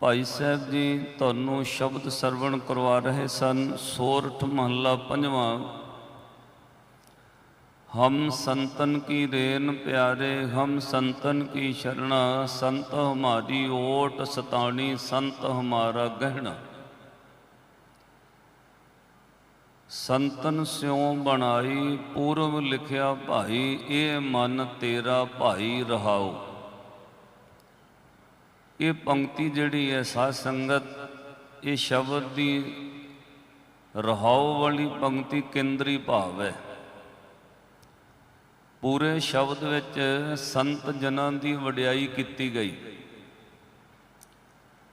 ਭਾਈ ਸਾਹਿਬ ਜੀ, ਤੁਹਾਨੂੰ ਸ਼ਬਦ ਸਰਵਣ ਕਰਵਾ ਰਹੇ ਸਨ, ਸੋਰਠ ਮਹੱਲਾ ਪੰਜਵਾਂ। ਹਮ ਸੰਤਨ ਕੀ ਰੇਨ ਪਿਆਰੇ, ਹਮ ਸੰਤਨ ਕੀ ਸ਼ਰਣਾ, ਸੰਤ ਹਮਾਰੀ ਓਟ ਸਤਾਣੀ, ਸੰਤ ਹਮਾਰਾ ਗਹਿਣਾ। ਸੰਤਨ ਸਿਉ ਬਣਾਈ ਪੂਰਬ ਲਿਖਿਆ ਭਾਈ, ਇਹ ਮਨ ਤੇਰਾ ਭਾਈ ਰਹਾਓ। ਇਹ ਪੰਕਤੀ ਜਿਹੜੀ ਹੈ ਸਾਧ ਸੰਗਤ, ਇਹ ਸ਼ਬਦ ਦੀ ਰਹਾਉ ਵਾਲੀ ਪੰਕਤੀ ਕੇਂਦਰੀ ਭਾਵ ਹੈ। ਪੂਰੇ ਸ਼ਬਦ ਵਿੱਚ ਸੰਤ ਜਨਾਂ ਦੀ ਵਡਿਆਈ ਕੀਤੀ ਗਈ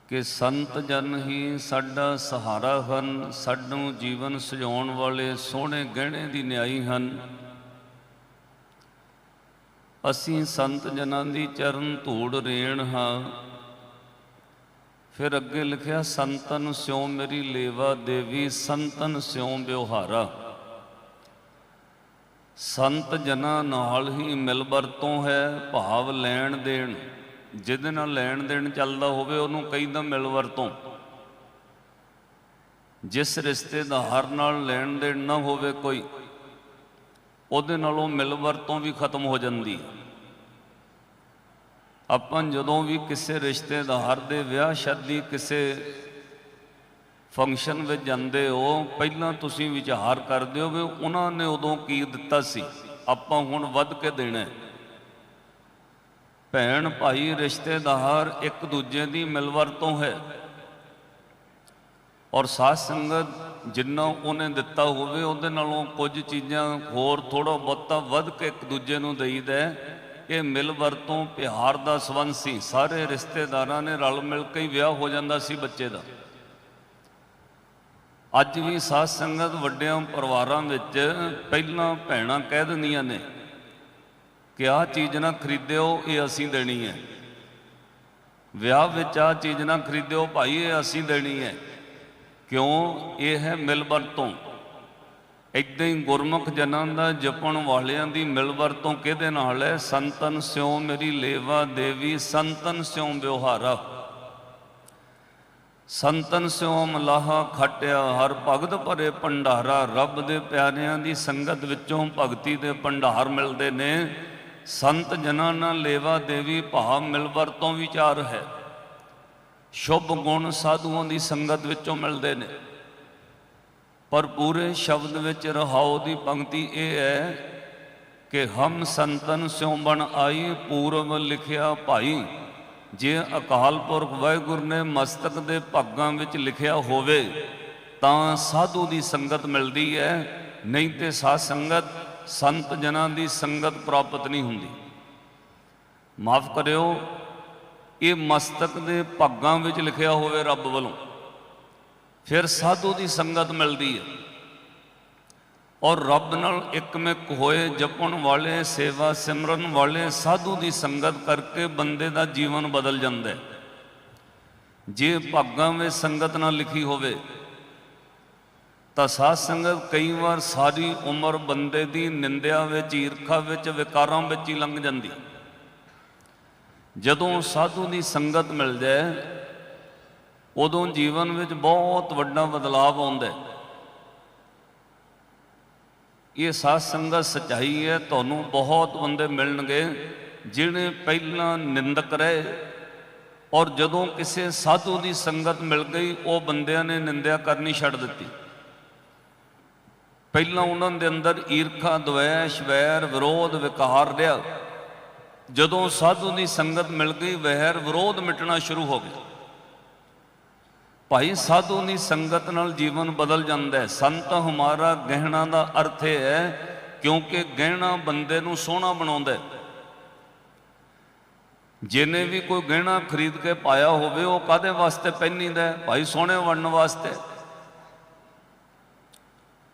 ਕਿ ਸੰਤ ਜਨ ਹੀ ਸਾਡਾ ਸਹਾਰਾ ਹਨ ਸਾਨੂੰ ਜੀਵਨ ਸਜਾਉਣ ਵਾਲੇ ਸੋਹਣੇ ਗਹਿਣੇ ਦੀ ਨਿਆਈ ਹਨ। ਅਸੀਂ ਸੰਤ ਜਨਾਂ ਦੀ ਚਰਨ ਧੂੜ ਰੇਣ ਹਾਂ। ਫਿਰ ਅੱਗੇ ਲਿਖਿਆ, ਸੰਤਨ ਸਿਉ ਮੇਰੀ ਲੇਵਾ ਦੇਵੀ, ਸੰਤਨ ਸਿਉ ਵਿਵਹਾਰਾ। ਸੰਤ ਜਨਾਂ ਨਾਲ ਹੀ ਮਿਲ ਵਰਤੋਂ ਹੈ, ਭਾਵ ਲੈਣ ਦੇਣ। ਜਿਹਦੇ ਨਾਲ ਲੈਣ ਦੇਣ ਚੱਲਦਾ ਹੋਵੇ, ਉਹਨੂੰ ਕਹਿੰਦਾ ਮਿਲ ਵਰਤੋਂ। ਜਿਸ ਰਿਸ਼ਤੇਦਾਰ ਨਾਲ ਲੈਣ ਦੇਣ ਨਾ ਹੋਵੇ ਕੋਈ, ਉਹਦੇ ਨਾਲੋਂ ਮਿਲ ਵਰਤੋਂ ਵੀ ਖਤਮ ਹੋ ਜਾਂਦੀ ਹੈ। ਆਪਾਂ ਜਦੋਂ ਵੀ ਕਿਸੇ ਰਿਸ਼ਤੇਦਾਰ ਦੇ ਵਿਆਹ ਸ਼ਾਦੀ ਕਿਸੇ ਫੰਕਸ਼ਨ ਵਿੱਚ ਜਾਂਦੇ ਹੋ, ਪਹਿਲਾਂ ਤੁਸੀਂ ਵਿਚਾਰ ਕਰਦੇ ਹੋ ਵੀ ਉਹਨਾਂ ਨੇ ਉਦੋਂ ਕੀ ਦਿੱਤਾ ਸੀ? ਆਪਾਂ ਹੁਣ ਵੱਧ ਕੇ ਦੇਣਾ ਭੈਣ ਭਾਈ ਰਿਸ਼ਤੇਦਾਰ ਇੱਕ ਦੂਜੇ ਦੀ ਮਿਲਵਰਤੋਂ ਹੈ। ਔਰ ਸਾਧ ਸੰਗਤ ਜਿੰਨਾ ਉਹਨੇ ਦਿੱਤਾ ਹੋਵੇ, ਉਹਦੇ ਨਾਲੋਂ ਕੁਝ ਚੀਜ਼ਾਂ ਹੋਰ ਥੋੜਾ ਬਹੁਤਾ ਵੱਧ ਕੇ ਇੱਕ ਦੂਜੇ ਨੂੰ ਦੇਈਦਾ ਹੈ। ਇਹ ਮਿਲ ਵਰਤੋਂ ਪਿਆਰ ਦਾ ਸਬੰਧ ਸੀ। ਸਾਰੇ ਰਿਸ਼ਤੇਦਾਰਾਂ ਨੇ ਰਲ ਮਿਲ ਕੇ ਹੀ ਵਿਆਹ ਹੋ ਜਾਂਦਾ ਸੀ ਬੱਚੇ ਦਾ। ਅੱਜ ਵੀ ਸਾਧ ਸੰਗਤ ਵੱਡਿਆਂ ਪਰਿਵਾਰਾਂ ਵਿੱਚ ਪਹਿਲਾਂ ਭੈਣਾਂ ਕਹਿ ਦਿੰਦੀਆਂ ਨੇ ਕਿ ਆਹ ਚੀਜ਼ ਨਾ ਖਰੀਦਿਓ, ਇਹ ਅਸੀਂ ਦੇਣੀ ਹੈ। ਵਿਆਹ ਵਿੱਚ ਆਹ ਚੀਜ਼ ਨਾ ਖਰੀਦਿਓ, ਭਾਈ ਇਹ ਅਸੀਂ ਦੇਣੀ ਹੈ। ਕਿਉਂ? ਇਹ ਹੈ ਮਿਲ ਵਰਤੋਂ ਇਦਾਂ ਹੀ ਗੁਰਮੁਖ ਜਨਾਂ ਦਾ ਜਪਣ ਵਾਲਿਆਂ ਦੀ ਮਿਲਵਰਤੋਂ ਕਿਹਦੇ ਨਾਲ ਹੈ ਸੰਤਨ ਸਿਉ ਮੇਰੀ ਲੇਵਾ ਦੇਵੀ, ਸੰਤਨ ਸਿਉ ਵਿਵਹਾਰਾ ਸੰਤਨ ਸਿਉ ਮਲਾਹਾ ਖਟਿਆ, ਹਰ ਭਗਤ ਭਰੇ ਭੰਡਾਰਾ। ਰੱਬ ਦੇ ਪਿਆਰਿਆਂ ਦੀ ਸੰਗਤ ਵਿੱਚੋਂ ਭਗਤੀ ਦੇ ਭੰਡਾਰ ਮਿਲਦੇ ਨੇ। ਸੰਤ ਜਨਾਂ ਨਾਲ ਲੇਵਾ ਦੇਵੀ ਭਾਵ ਮਿਲਵਰਤੋਂ ਵਿਚਾਰ ਹੈ। ਸ਼ੁਭ ਗੁਣ ਸਾਧੂਆਂ ਦੀ ਸੰਗਤ ਵਿੱਚੋਂ ਮਿਲਦੇ ਨੇ। ਪਰ ਪੂਰੇ ਸ਼ਬਦ ਵਿੱਚ ਰਹਾਉ ਦੀ ਪੰਕਤੀ ਇਹ ਹੈ ਕਿ ਹਮ ਸੰਤਨ ਸਿਉ ਬਣ ਆਈ ਪੂਰਬ ਲਿਖਿਆ ਭਾਈ। ਜੇ ਅਕਾਲ ਪੁਰਖ ਵਾਹਿਗੁਰੂ ਨੇ ਮਸਤਕ ਦੇ ਭਾਗਾਂ ਵਿੱਚ ਲਿਖਿਆ ਹੋਵੇ, ਤਾਂ ਸਾਧੂ ਦੀ ਸੰਗਤ ਮਿਲਦੀ ਹੈ। ਨਹੀਂ ਤੇ ਸਾਧ ਸੰਗਤ, ਸੰਤ ਜਨਾਂ ਦੀ ਸੰਗਤ ਪ੍ਰਾਪਤ ਨਹੀਂ ਹੁੰਦੀ। ਮਾਫ ਕਰਿਓ, ਇਹ ਮਸਤਕ ਦੇ ਭਾਗਾਂ ਵਿੱਚ ਲਿਖਿਆ ਹੋਵੇ ਰੱਬ ਵੱਲੋਂ। ਫਿਰ ਸਾਧੂ ਦੀ ਸੰਗਤ ਮਿਲਦੀ ਹੈ ਔਰ ਰੱਬ ਨਾਲ ਇੱਕਮਿਕ ਹੋਏ, ਜਪਣ ਵਾਲੇ, ਸੇਵਾ ਸਿਮਰਨ ਵਾਲੇ ਸਾਧੂ ਦੀ ਸੰਗਤ ਕਰਕੇ ਬੰਦੇ ਦਾ ਜੀਵਨ ਬਦਲ ਜਾਂਦਾ ਹੈ। ਜੇ ਭਾਗਾਂ ਵਿੱਚ ਸੰਗਤ ਨਾਲ ਲਿਖੀ ਹੋਵੇ, ਤਾਂ ਸਾਧ ਸੰਗਤ ਕਈ ਵਾਰ ਸਾਰੀ ਉਮਰ ਬੰਦੇ ਦੀ ਨਿੰਦਿਆ ਵਿੱਚ, ਈਰਖਾ ਵਿੱਚ, ਵਿਕਾਰਾਂ ਵਿੱਚ ਹੀ ਲੰਘ ਜਾਂਦੀ। ਜਦੋਂ ਸਾਧੂ ਦੀ ਸੰਗਤ ਮਿਲ ਜਾਏ ਉਦੋਂ ਜੀਵਨ ਵਿੱਚ ਬਹੁਤ ਵੱਡਾ ਬਦਲਾਅ ਆਉਂਦਾ ਹੈ। ਇਹ ਸਾਧ ਸੰਗਤ ਸਚਾਈ ਹੈ, ਤੁਹਾਨੂੰ ਬਹੁਤ ਬੰਦੇ ਮਿਲਣਗੇ ਜਿਹੜੇ ਪਹਿਲਾਂ ਨਿੰਦਕ ਰਹੇ ਔਰ ਜਦੋਂ ਕਿਸੇ ਸਾਧੂ ਦੀ ਸੰਗਤ ਮਿਲ ਗਈ, ਉਹ ਬੰਦਿਆਂ ਨੇ ਨਿੰਦਿਆ ਕਰਨੀ ਛੱਡ ਦਿੱਤੀ। ਪਹਿਲਾਂ ਉਹਨਾਂ ਦੇ ਅੰਦਰ ਈਰਖਾ ਦ્વੈਸ਼ ਵੈਰ, ਵਿਰੋਧ, ਵਿਕਾਰ ਰਿਹਾ। ਜਦੋਂ ਸਾਧੂ ਦੀ ਸੰਗਤ ਮਿਲ ਗਈ, ਵੈਰ, ਵਿਰੋਧ ਮਿਟਣਾ ਸ਼ੁਰੂ ਹੋ ਗਿਆ। ਭਾਈ ਸਾਧੂ ਦੀ ਸੰਗਤ ਨਾਲ ਜੀਵਨ ਬਦਲ ਜਾਂਦਾ ਹੈ। ਸੰਤ ਹਮਾਰਾ ਗਹਿਣਾ ਦਾ ਅਰਥ ਇਹ ਹੈ, ਕਿਉਂਕਿ ਗਹਿਣਾ ਬੰਦੇ ਨੂੰ ਸੋਹਣਾ ਬਣਾਉਂਦਾ ਹੈ। ਜਿਹਨੇ ਵੀ ਕੋਈ ਗਹਿਣਾ ਖਰੀਦ ਕੇ ਪਾਇਆ ਹੋਵੇ, ਉਹ ਕਾਦੇ ਵਾਸਤੇ ਪਹਿਨੀਦਾ ਹੈ? ਭਾਈ ਸੋਹਣੇ ਬਣਨ ਵਾਸਤੇ।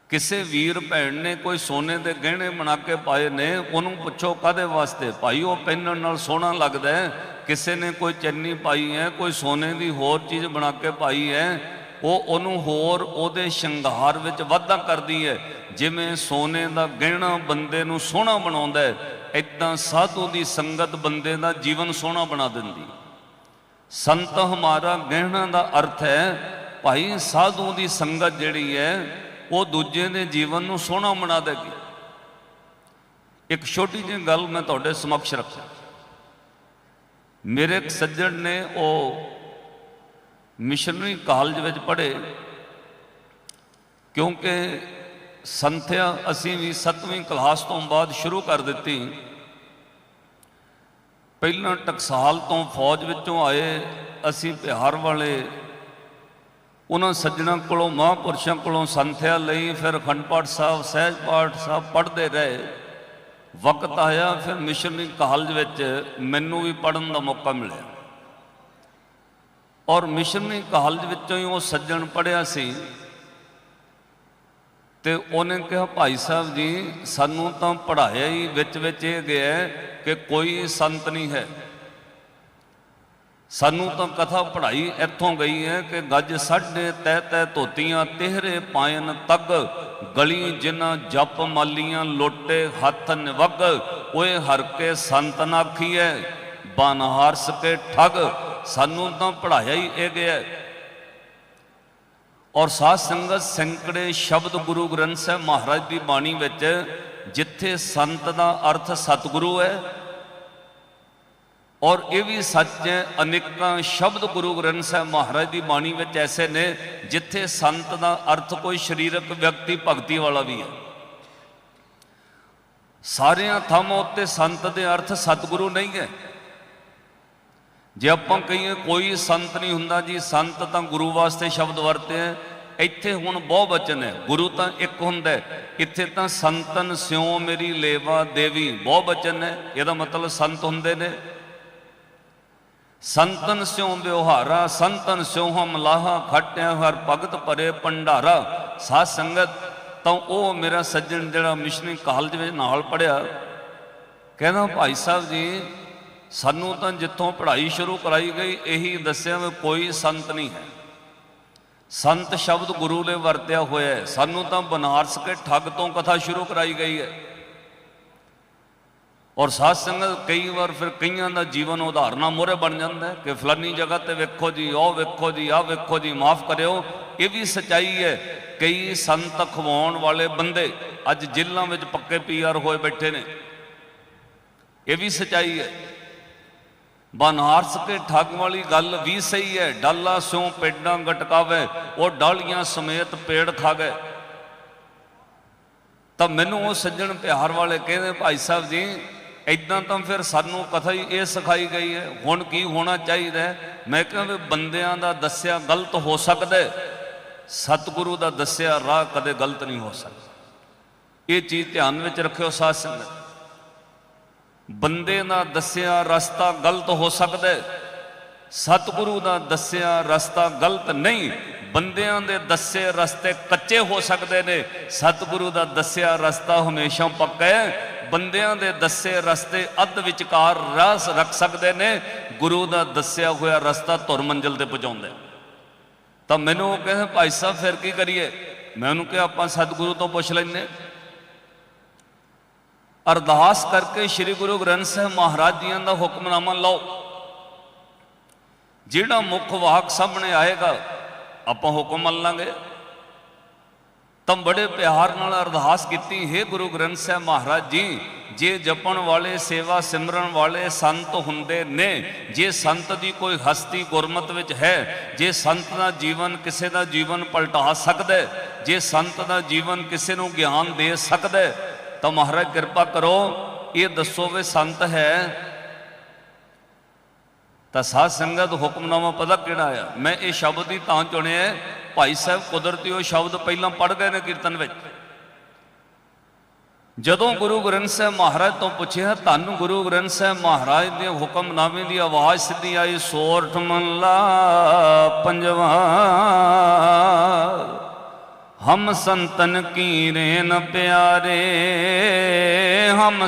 ਕਿਸੇ ਵੀਰ ਭੈਣ ਨੇ ਕੋਈ ਸੋਨੇ ਦੇ ਗਹਿਣੇ ਬਣਾ ਕੇ ਪਾਏ ਨੇ, ਉਹਨੂੰ ਪੁੱਛੋ ਕਾਦੇ ਵਾਸਤੇ? ਭਾਈ, ਉਹ ਪਹਿਨਣ ਨਾਲ ਸੋਹਣਾ ਲੱਗਦਾ ਹੈ। ਕਿਸੇ ਨੇ ਕੋਈ ਚੰਨੀ ਪਾਈ ਹੈ, ਕੋਈ ਸੋਨੇ ਦੀ ਹੋਰ ਚੀਜ਼ ਬਣਾ ਕੇ ਪਾਈ ਹੈ, ਉਹ ਉਹਨੂੰ ਹੋਰ ਉਹਦੇ ਸ਼ਿੰਗਾਰ ਵਿੱਚ ਵਾਧਾ ਕਰਦੀ ਹੈ। ਜਿਵੇਂ ਸੋਨੇ ਦਾ ਗਹਿਣਾ ਬੰਦੇ ਨੂੰ ਸੋਹਣਾ ਬਣਾਉਂਦਾ ਹੈ ਇਦਾਂ ਸਾਧੂ ਦੀ ਸੰਗਤ ਬੰਦੇ ਦਾ ਜੀਵਨ ਸੋਹਣਾ ਬਣਾ ਦਿੰਦੀ ਸੰਤ ਹਮਾਰਾ ਗਹਿਣਾ ਦਾ ਅਰਥ ਹੈ, ਭਾਈ, ਸਾਧੂ ਦੀ ਸੰਗਤ ਜਿਹੜੀ ਹੈ ਉਹ ਦੂਜੇ ਦੇ ਜੀਵਨ ਨੂੰ ਸੋਹਣਾ ਬਣਾ ਦੇਗੀ। ਇੱਕ ਛੋਟੀ ਜਿਹੀ ਗੱਲ ਮੈਂ ਤੁਹਾਡੇ ਸਮਕਸ਼ ਰੱਖਾਂ। ਮੇਰੇ ਇੱਕ ਸੱਜਣ ਨੇ ਉਹ ਮਿਸ਼ਨਰੀ ਕਾਲਜ ਵਿੱਚ ਪੜ੍ਹੇ। ਕਿਉਂਕਿ ਸੰਥਿਆ ਅਸੀਂ ਵੀ 7ਵੀਂ ਕਲਾਸ ਤੋਂ ਬਾਅਦ ਸ਼ੁਰੂ ਕਰ ਦਿੱਤੀ। ਪਹਿਲਾਂ ਟਕਸਾਲ ਤੋਂ ਫੌਜ ਵਿੱਚੋਂ ਆਏ, ਅਸੀਂ ਬਿਹਾਰ ਵਾਲੇ ਉਹਨਾਂ ਸੱਜਣਾ ਕੋਲੋਂ, ਮਹਾਂਪੁਰਸ਼ਾਂ ਕੋਲੋਂ ਸੰਥਿਆ ਲਈ ਫਿਰ ਅਖੰਡ ਪਾਠ ਸਾਹਿਬ, ਸਹਿਜ ਪਾਠ ਸਾਹਿਬ ਪੜ੍ਹਦੇ ਰਹੇ। ਵਕਤ ਆਇਆ, ਫਿਰ ਮਿਸ਼ਨਰੀ ਕਾਲਜ ਵਿੱਚ ਮੈਨੂੰ ਵੀ ਪੜਨ ਦਾ ਮੌਕਾ ਮਿਲਿਆ। ਔਰ ਮਿਸ਼ਨਰੀ ਕਾਲਜ ਵਿੱਚੋਂ ਹੀ ਉਹ ਸੱਜਣ ਪੜਿਆ ਸੀ। ਤੇ ਉਹਨੇ ਕਿਹਾ, ਭਾਈ ਸਾਹਿਬ ਜੀ, ਸਾਨੂੰ ਤਾਂ ਪੜਾਇਆ ਹੀ ਵਿੱਚ ਵਿੱਚ ਇਹ ਗਿਆ ਹੈ ਕਿ ਕੋਈ ਸੰਤ ਨਹੀਂ ਹੈ। ਸਾਨੂੰ ਤਾਂ ਕਥਾ ਪੜ੍ਹਾਈ ਇੱਥੋਂ ਗਈ ਹੈ ਕਿ ਗੱਜ ਸਾਢੇ ਤੈ ਤੈ ਧੋਤੀਆਂ, ਤਿਹਰੇ ਪਾਇਨ ਤੱਗ, ਗਲੀ ਜਿਨ੍ਹਾਂ ਜਪ ਮਾਲੀਆਂ ਲੋਟੇ ਹੱਥ ਨਿਵਗ, ਓਏ ਹਰ ਕੇ ਸੰਤ ਨਾਖੀਐ ਬਨਹਾਰ ਸਕੇ ਠਗ, ਸਾਨੂੰ ਤਾਂ ਪੜਾਇਆ ਹੀ ਇਹ ਗਿਆ ਔਰ ਸਾਧ ਸੰਗਤ ਸੈਂਕੜੇ ਸ਼ਬਦ ਗੁਰੂ ਗ੍ਰੰਥ ਸਾਹਿਬ ਮਹਾਰਾਜ ਦੀ ਬਾਣੀ ਵਿੱਚ ਜਿੱਥੇ ਸੰਤ ਦਾ ਅਰਥ ਸਤਿਗੁਰੂ ਹੈ ਔਰ ਇਹ ਵੀ ਸੱਚ ਹੈ, ਅਨੇਕਾਂ ਸ਼ਬਦ ਗੁਰੂ ਗ੍ਰੰਥ ਸਾਹਿਬ ਮਹਾਰਾਜ ਦੀ ਬਾਣੀ ਵਿੱਚ ਐਸੇ ਨੇ, ਜਿੱਥੇ ਸੰਤ ਦਾ ਅਰਥ ਕੋਈ ਸਰੀਰਕ ਵਿਅਕਤੀ, ਭਗਤੀ ਵਾਲਾ ਵੀ ਹੈ। ਸਾਰਿਆਂ ਥਾਵਾਂ ਉੱਤੇ ਸੰਤ ਦੇ ਅਰਥ ਸਤਿਗੁਰੂ ਨਹੀਂ ਹੈ। ਜੇ ਆਪਾਂ ਕਹੀਏ ਕੋਈ ਸੰਤ ਨਹੀਂ ਹੁੰਦਾ ਜੀ, ਸੰਤ ਤਾਂ ਗੁਰੂ ਵਾਸਤੇ ਸ਼ਬਦ ਵਰਤੇ ਹੈ, ਇੱਥੇ ਹੁਣ ਬਹੁ ਬਚਨ ਹੈ। ਗੁਰੂ ਤਾਂ ਇੱਕ ਹੁੰਦਾ ਹੈ, ਇੱਥੇ ਤਾਂ ਸੰਤਨ ਸਿਉ ਮੇਰੀ ਲੇਵਾ ਦੇਵੀ, ਬਹੁ ਬਚਨ ਹੈ, ਇਹਦਾ ਮਤਲਬ ਸੰਤ ਹੁੰਦੇ ਨੇ। ਸੰਤਨ ਸਿਉ ਵਿਵਹਾਰਾ, ਸੰਤਨ ਸਿਉ ਹਮ ਲਾਹਾ ਖਟਿਆ ਹਰ ਭਗਤ ਭਰੇ ਭੰਡਾਰਾ। ਸਾਧ ਸੰਗਤ, ਤਾਂ ਉਹ ਮੇਰਾ ਸੱਜਣ ਜਿਹੜਾ ਮਿਸ਼ਨਰੀ ਕਾਲਜ ਵਿੱਚ ਨਾਲ ਪੜਿਆ ਕਹਿੰਦਾ, ਭਾਈ ਸਾਹਿਬ ਜੀ, ਸਾਨੂੰ ਤਾਂ ਜਿੱਥੋਂ ਪੜ੍ਹਾਈ ਸ਼ੁਰੂ ਕਰਾਈ ਗਈ, ਇਹੀ ਦੱਸਿਆ ਵੀ ਕੋਈ ਸੰਤ ਨਹੀਂ ਹੈ। ਸੰਤ ਸ਼ਬਦ ਗੁਰੂ ਨੇ ਵਰਤਿਆ ਹੋਇਆ ਹੈ। ਸਾਨੂੰ ਤਾਂ ਬਨਾਰਸ ਕੇ ਠੱਗ ਤੋਂ ਕਥਾ ਸ਼ੁਰੂ ਕਰਾਈ ਗਈ ਹੈ। ਔਰ ਸਾਧ ਸੰਗਤ ਕਈ ਵਾਰ ਫਿਰ ਕਈਆਂ ਦਾ ਜੀਵਨ ਉਦਾਹਰਨਾ ਮੋਰੇ ਬਣ ਜਾਂਦਾ ਕਿ ਫਲਾਨੀ ਜਗ੍ਹਾ ਤੇ ਵੇਖੋ ਜੀ, ਉਹ ਵੇਖੋ ਜੀ, ਆਹ ਵੇਖੋ ਜੀ, ਮਾਫ ਕਰਿਓ। ਇਹ ਵੀ ਸਚਾਈ ਹੈ, ਕਈ ਸੰਤ ਖਵਾਉਣ ਵਾਲੇ ਬੰਦੇ ਅੱਜ ਜੇਲ੍ਹਾਂ ਵਿੱਚ ਪੱਕੇ ਪੀਆਰ ਹੋਏ ਬੈਠੇ ਨੇ। ਇਹ ਵੀ ਸਚਾਈ ਹੈ। ਬਨਾਰਸ ਕੇ ਠੱਗ ਵਾਲੀ ਗੱਲ ਵੀ ਸਹੀ ਹੈ, ਡਾਲਾ ਸਿਉ ਪੇਡਾਂ ਗਟਕਾਵੇ, ਉਹ ਡਾਲੀਆਂ ਸਮੇਤ ਪੇੜ ਖਾ ਗਏ। ਤਾਂ ਮੈਨੂੰ ਉਹ ਸੱਜਣ ਪਿਆਰ ਵਾਲੇ ਕਹਿੰਦੇ, ਭਾਈ ਸਾਹਿਬ ਜੀ ਇਦਾਂ ਤਾਂ ਫਿਰ ਸਾਨੂੰ ਕਥਾ ਹੀ ਇਹ ਸਿਖਾਈ ਗਈ ਹੈ, ਹੁਣ ਕੀ ਹੋਣਾ ਚਾਹੀਦਾ ਹੈ? ਮੈਂ ਕਿਹਾ ਵੀ ਬੰਦਿਆਂ ਦਾ ਦੱਸਿਆ ਗਲਤ ਹੋ ਸਕਦਾ ਸਤਿਗੁਰੂ ਦਾ ਦੱਸਿਆ ਰਾਹ ਕਦੇ ਗਲਤ ਨਹੀਂ ਹੋ ਸਕਦਾ। ਇਹ ਚੀਜ਼ ਧਿਆਨ ਵਿੱਚ ਰੱਖਿਓ ਸਾਧ ਸੰਗਤ। ਬੰਦੇ ਦਾ ਦੱਸਿਆ ਰਸਤਾ ਗਲਤ ਹੋ ਸਕਦਾ ਸਤਿਗੁਰੂ ਦਾ ਦੱਸਿਆ ਰਸਤਾ ਗਲਤ ਨਹੀਂ। ਬੰਦਿਆਂ ਦੇ ਦੱਸੇ ਰਸਤੇ ਕੱਚੇ ਹੋ ਸਕਦੇ ਨੇ। ਸਤਿਗੁਰੂ ਦਾ ਦੱਸਿਆ ਰਸਤਾ ਹਮੇਸ਼ਾ ਪੱਕਾ ਹੈ। ਬੰਦਿਆਂ ਦੇ ਦੱਸੇ ਰਸਤੇ ਅੱਧ ਵਿਚਕਾਰ ਰਾਸ ਰੱਖ ਸਕਦੇ ਨੇ। ਗੁਰੂ ਦਾ ਦੱਸਿਆ ਹੋਇਆ ਰਸਤਾ ਧੁਰ ਮੰਜ਼ਲ ਤੇ ਪਹੁੰਚਾਉਂਦਾ ਤਾਂ ਮੈਨੂੰ ਉਹ ਕਹਿੰਦੇ ਭਾਈ ਸਾਹਿਬ, ਫਿਰ ਕੀ ਕਰੀਏ? ਮੈਂ ਉਹਨੂੰ ਕਿਹਾ, ਆਪਾਂ ਸਤਿਗੁਰੂ ਤੋਂ ਪੁੱਛ ਲੈਂਦੇ ਅਰਦਾਸ ਕਰਕੇ ਸ੍ਰੀ ਗੁਰੂ ਗ੍ਰੰਥ ਸਾਹਿਬ ਮਹਾਰਾਜ ਜੀਆਂ ਦਾ ਹੁਕਮਨਾਮਾ ਲਓ। ਜਿਹੜਾ ਮੁੱਖ ਵਾਕ ਸਾਹਮਣੇ ਆਏਗਾ, ਆਪਾਂ ਹੁਕਮ ਮੰਨ ਲਾਂਗੇ। ਤਾਂ ਬੜੇ ਪਿਆਰ ਨਾਲ ਅਰਦਾਸ ਕੀਤੀ, ਹੈ ਗੁਰੂ ਗ੍ਰੰਥ ਸਾਹਿਬ ਮਹਾਰਾਜ ਜੀ, ਜੇ ਜਪਣ ਵਾਲੇ, ਸੇਵਾ ਸਿਮਰਨ ਵਾਲੇ ਸੰਤ ਹੁੰਦੇ ਨੇ, ਜੇ ਸੰਤ ਦੀ ਕੋਈ ਹਸਤੀ ਗੁਰਮਤ ਵਿੱਚ ਹੈ, ਜੇ ਸੰਤ ਦਾ ਜੀਵਨ ਕਿਸੇ ਦਾ ਜੀਵਨ ਪਲਟਾ ਸਕਦਾ ਜੇ ਸੰਤ ਦਾ ਜੀਵਨ ਕਿਸੇ ਨੂੰ ਗਿਆਨ ਦੇ ਸਕਦਾ ਤਾਂ ਮਹਾਰਾਜ ਕਿਰਪਾ ਕਰੋ, ਇਹ ਦੱਸੋ ਵੀ ਸੰਤ ਹੈ? ਤਾਂ ਸਾਧ ਸੰਗਤ ਹੁਕਮਨਾਮਾ ਪਤਾ ਕਿਹੜਾ ਆ? ਮੈਂ ਇਹ ਸ਼ਬਦ ਹੀ ਤਾਂ ਚੁਣਿਆ ਭਾਈ ਸਾਹਿਬ ਕੁਦਰਤੀ ਉਹ ਸ਼ਬਦ ਪਹਿਲਾਂ ਪੜ ਗਏ ਨੇ ਕੀਰਤਨ ਵਿੱਚ। ਜਦੋਂ ਗੁਰੂ ਗ੍ਰੰਥ ਸਾਹਿਬ ਮਹਾਰਾਜ ਤੋਂ ਪੁੱਛਿਆ, ਧੰਨ ਗੁਰੂ ਗ੍ਰੰਥ ਸਾਹਿਬ ਮਹਾਰਾਜ ਦੇ ਹੁਕਮਨਾਮੇ ਦੀ ਆਵਾਜ਼ ਸਿੱਧੀ ਆਈ, ਸੋਰਠ ਮਹਲਾ ਪੰਜਵਾ, ਹਮ ਸੰਤਨ ਕੀ ਰੇਨ ਪਿਆਰੇ, ਹਮ